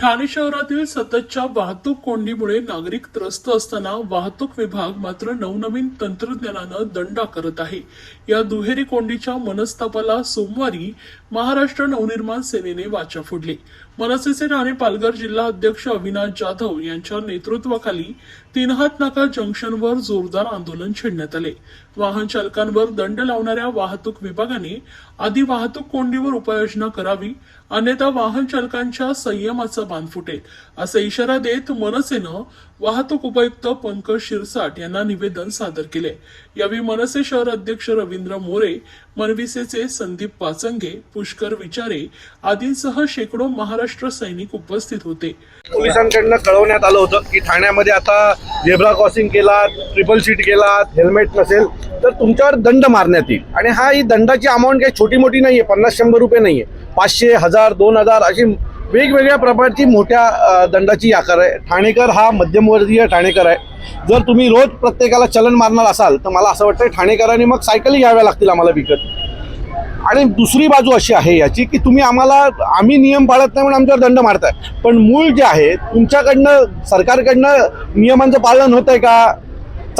ठाणे शहरातील सततच्या वाहतूक कोंडीमुळे नागरिक त्रस्त असताना वाहतूक विभाग मात्र नवनवीन तंत्रज्ञानानं दंडा करत आहे. या दुहेरी कोंडीच्या मनस्तापाला सोमवारी महाराष्ट्र नवनिर्माण सेनेने वाचा फोडली. मनसेचे ठाणे पालघर जिल्हा अध्यक्ष अविनाश जाधव यांच्या नेतृत्वाखाली तिनहात नाका जंक्शनवर जोरदार आंदोलन छेडण्यात आले. वाहन चालकांवर दंड लावणाऱ्या वाहतूक विभागाने आधी वाहतूक कोंडीवर उपाययोजना करावी अन्यथा वाहन चालकांच्या संयमाचा बांध फुटेल असा इशारा देत मनसेनं वाहतूक उपायुक्त पंकज शिरसाट यांना निवेदन सादर केले. यावेळी मनसे शहर अध्यक्ष रवींद्र मोरे मनविसेचे संदीप पाचंगे पुष्कर विचारे आदींसह शेकडो महाराष्ट्र सैनिक उपस्थित होते. पोलिसांकडनं कळवण्यात आलं होतं की ठाण्यामध्ये आता झेब्रा क्रॉसिंग केला ट्रिपल सीट केला हेल्मेट नसेल तर तुमच्यावर दंड मारण्यात येईल. आणि हा ही दंडाची अमाऊंट काही छोटी मोठी नाही आहे पन्नास शंभर रुपये नाही आहे पाचशे हजार दोन हजार अशी वेगवेगळ्या प्रकारची मोठ्या दंडाची आकार आहे. ठाणेकर हा मध्यमवर्गीय ठाणेकर आहे. जर तुम्ही रोज प्रत्येकाला चलन मारणार असाल तर मला असं वाटतं ठाणेकरांनी मग सायकली घ्याव्या लागतील आम्हाला विकत. आणि दुसरी बाजू अशी आहे याची की तुम्ही आम्हाला आम्ही नियम पाळत नाही म्हणून आमच्यावर दंड मारताय. पण मूळ जे आहे तुमच्याकडनं सरकारकडनं नियमांचं पालन होत आहे का?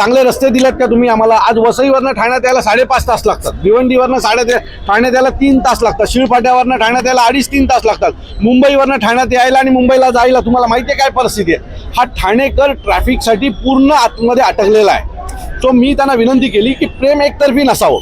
चांगले रस्ते दिलेत का तुम्ही आम्हाला? आज वसईवरनं ठाण्यात यायला साडेपाच तास लागतात. भिवंडीवरनं साडे ठाण्यात यायला तीन तास लागतात. शिळपाट्यावरनं ठाण्यात यायला अडीच तीन तास लागतात. मुंबईवरनं ठाण्यात यायला आणि मुंबईला जायला तुम्हाला माहिती आहे काय परिस्थिती आहे? हा ठाणेकर ट्रॅफिकसाठी पूर्ण आतमध्ये अटकलेला आहे. सो मी त्यांना विनंती केली की प्रेम एकतर्फी नसावं.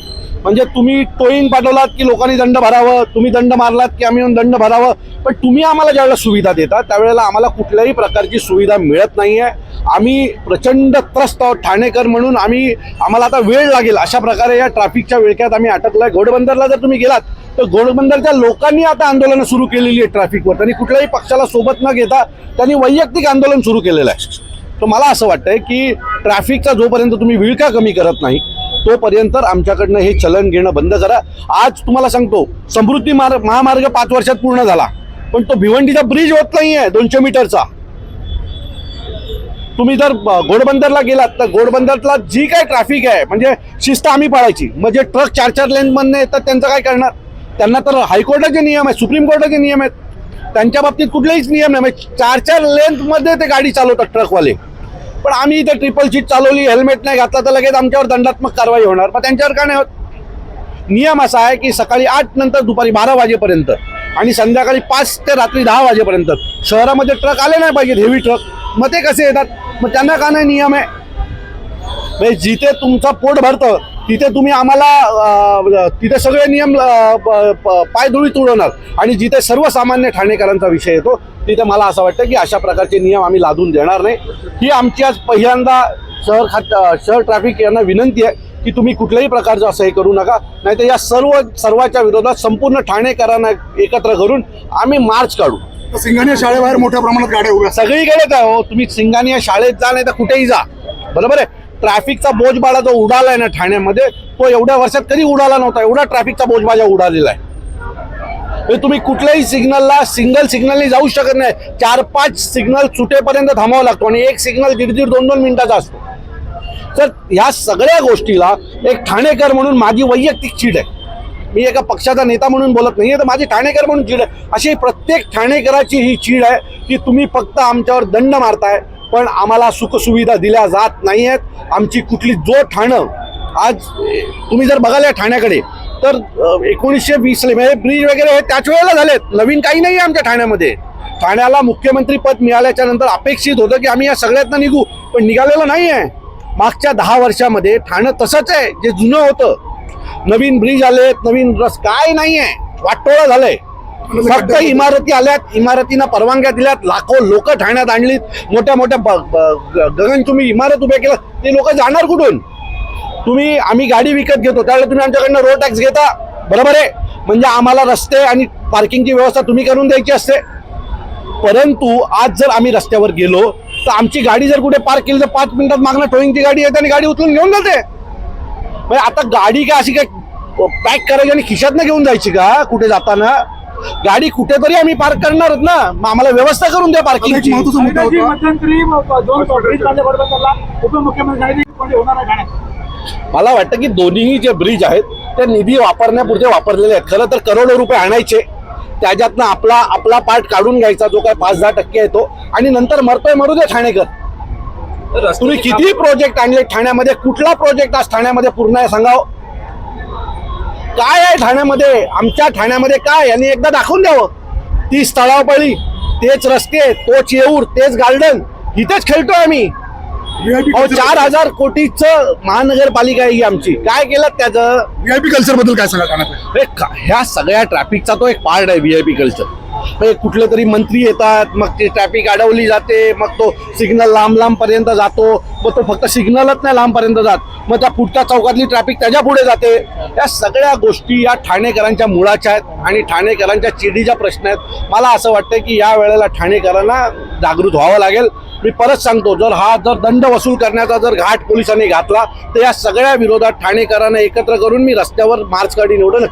म्हणजे तुम्ही टोईंग पाठवलात की लोकांनी दंड भरावं तुम्ही दंड मारलात की आम्ही येऊन दंड भरावं पण तुम्ही आम्हाला ज्यावेळेला सुविधा देता त्यावेळेला आम्हाला कुठल्याही प्रकारची सुविधा मिळत नाही आहे आम्ही प्रचंड त्रस्त आहोत ठाणेकर म्हणून आम्ही आम्हाला आता वेळ लागेल. अशा प्रकारे या ट्रॅफिकच्या विळख्यात आम्ही अटकलोय. घोडबंदरला जर तुम्ही गेलात तर घोडबंदरच्या लोकांनी आता आंदोलनं सुरू केलेली आहे ट्रॅफिकवर. त्यांनी कुठल्याही पक्षाला सोबत न घेता त्यांनी वैयक्तिक आंदोलन सुरू केलेलं आहे. तर मला असं वाटतंय की ट्रॅफिकचा जोपर्यंत तुम्ही विळखा कमी करत नाही तोपर्यंत आमच्याकडनं हे चलन घेणं बंद करा. आज तुम्हाला सांगतो समृद्धी मार्ग महामार्ग पाच वर्षात पूर्ण झाला. पण तो भिवंडीचा ब्रिज होत नाही आहे दोनशे मीटरचा. तुम्ही जर घोडबंदरला गेलात तर घोडबंदरला जी काय ट्रॅफिक आहे म्हणजे शिस्त आम्ही पाळायची. म्हणजे ट्रक चार चार लेन मधनं येतात त्यांचं काय करणार? त्यांना तर हायकोर्टाचे नियम आहेत सुप्रीम कोर्टाचे नियम आहेत. त्यांच्या बाबतीत कुठलेहीच नियम नाही म्हणजे चार चार लेंथमध्ये ते गाडी चालवतात ट्रकवाले पण आम्ही इथे ट्रिपल सीट चालवली हेल्मेट नाही घातला तर लगेच आमच्यावर दंडात्मक कारवाई होणार. मग त्यांच्यावर का नाही होत? नियम असा आहे की सकाळी आठ नंतर दुपारी बारा वाजेपर्यंत आणि संध्याकाळी पाच ते रात्री दहा वाजेपर्यंत. शहरामध्ये ट्रक आले नाही पाहिजेत हेवी ट्रक मग ते कसे येतात? मग त्यांना का नाही नियम आहे? म्हणजे जिथे तुमचा पोट भरतं तिथे तुम्ही आम्हाला तिथे सगळे नियम अं, प- प- पायधुळीत उडवणार आणि जिथे सर्वसामान्य ठाणेकरांचा विषय येतो तिथे मला असं वाटतं की अशा प्रकारचे नियम आम्ही लादून देणार नाही. ही आमची आज पहिल्यांदा शहर खात शहर ट्रॅफिक यांना विनंती आहे की तुम्ही कुठल्याही प्रकारचं असं हे करू नका. नाहीतर या सर्व सर्वाच्या विरोधात संपूर्ण ठाणेकरांना एकत्र करून आम्ही मार्च काढू. तर सिंगाने शाळेबाहेर मोठ्या प्रमाणात गाड्या उभ्या. सगळीकडेच आहे हो. तुम्ही सिंगानी या शाळेत जा नाही तर कुठेही जा. बरोबर आहे? ट्रॅफिकचा बोजबाळा जो उडाला आहे ना ठाण्यामध्ये तो एवढ्या वर्षात कधी उडाला नव्हता एवढा ट्रॅफिकचा बोजबाजा उडालेला आहे. तुम्ही कुठल्याही सिग्नलला सिंगल सिग्नलनी जाऊ शकत नाही. चार पाच सिग्नल सुटेपर्यंत थांबावा लागतो आणि एक सिग्नल दीड दीड दोन दोन मिनिटाचा असतो. तर ह्या सगळ्या गोष्टीला एक ठाणेकर म्हणून माझी वैयक्तिक चीड आहे. मी एका पक्षाचा नेता म्हणून बोलत नाही तर माझी ठाणेकर म्हणून चीड आहे. अशी प्रत्येक ठाणेकराची ही चीड आहे की तुम्ही फक्त आमच्यावर दंड मारताय पण आम्हाला सुखसुविधा दिल्या जात नाही आहेत आमची कुठली जो ठाणं आज तुम्ही जर बघाल या ठाण्याकडे तर एकोणीसशे वीसला म्हणजे ब्रिज वगैरे हे त्याच वेळेला झालेत. नवीन काही नाही आहे आमच्या ठाण्यामध्ये. ठाण्याला मुख्यमंत्री पद मिळाल्याच्या नंतर अपेक्षित होतं की आम्ही या सगळ्यातनं निघू पण निघालेलं नाही आहे मागच्या दहा वर्षामध्ये ठाणं तसंच आहे जे जुनं होतं. नवीन ब्रिज आलेत नवीन रस काय नाही आहे वाटोळा झालंय. फक्त इमारती आल्यात इमारतींना परवानग्या दिल्यात लाखो लोक ठाण्यात आणलीत मोठ्या मोठ्या गगन तुम्ही इमारत उभ्या केल्या ते लोक जाणार कुठून? तुम्ही आम्ही गाडी विकत घेतो त्यावेळेला तुम्ही आमच्याकडनं रोड टॅक्स घेता बरोबर आहे? म्हणजे आम्हाला रस्ते आणि पार्किंगची व्यवस्था तुम्ही करून द्यायची असते. परंतु आज जर आम्ही रस्त्यावर गेलो तर आमची गाडी जर कुठे पार्क केली तर पाच मिनिटात मागणं टोईंगची गाडी येते आणि गाडी उचलून घेऊन जाते. म्हणजे आता गाडी काय अशी काय पॅक करायची आणि खिशातनं घेऊन जायची का? कुठे जाताना? गाडी कुठेतरी आम्ही पार्क करणार आहोत ना. मग आम्हाला व्यवस्था करून द्या पार्किंगची महत्त्वाचा मुद्दा जी होता. मला वाटतं की दोन्हीही जे ब्रिज आहेत ते निधी वापरण्यापुरते वापरलेले आहेत. खरं तर करोडो रुपये आणायचे. त्याच्यातनं आपला आपला पार्ट काढून घ्यायचा जो काय पाच दहा टक्के येतो आणि नंतर मरतोय मरू दे ठाणेकर. तुम्ही किती प्रोजेक्ट आणले ठाण्यामध्ये? कुठला प्रोजेक्ट आज ठाण्यामध्ये पूर्ण आहे सांगाव काय आहे ठाण्यामध्ये? आमच्या ठाण्यामध्ये काय यांनी एकदा दाखवून द्यावं. ती स्थळावळी तेच रस्ते तोच येऊर तेच गार्डन. इथेच खेळतोय आम्ही. चार हजार कोटीचं महानगरपालिका आहे ही आमची. काय केलं त्याचं? व्हीआयपी कल्चरबद्दल काय सांगा ह्या सगळ्या ट्रॅफिकचा तो एक पार्ट आहे व्हीआयपी कल्चर म्हणजे कुठले तरी मंत्री येतात मग ती ट्रॅफिक अडवली जाते मग तो सिग्नल लांब लांबपर्यंत जातो. मग तो फक्त सिग्नलच नाही लांबपर्यंत जात. मग त्या पुढच्या चौकातली ट्रॅफिक त्याच्या पुढे जाते. या सगळ्या गोष्टी या ठाणेकरांच्या मुळाच्या आहेत आणि ठाणेकरांच्या चिडीच्या प्रश्न आहेत. मला असं वाटतं की या वेळेला ठाणेकरांना जागृत व्हावं लागेल. मी परत सांगतो जर हा जर दंड वसूल करण्याचा जर घाट पोलिसांनी घातला तर या सगळ्या विरोधात ठाणेकरांना एकत्र करून मी रस्त्यावर मार्च काढी निवडलं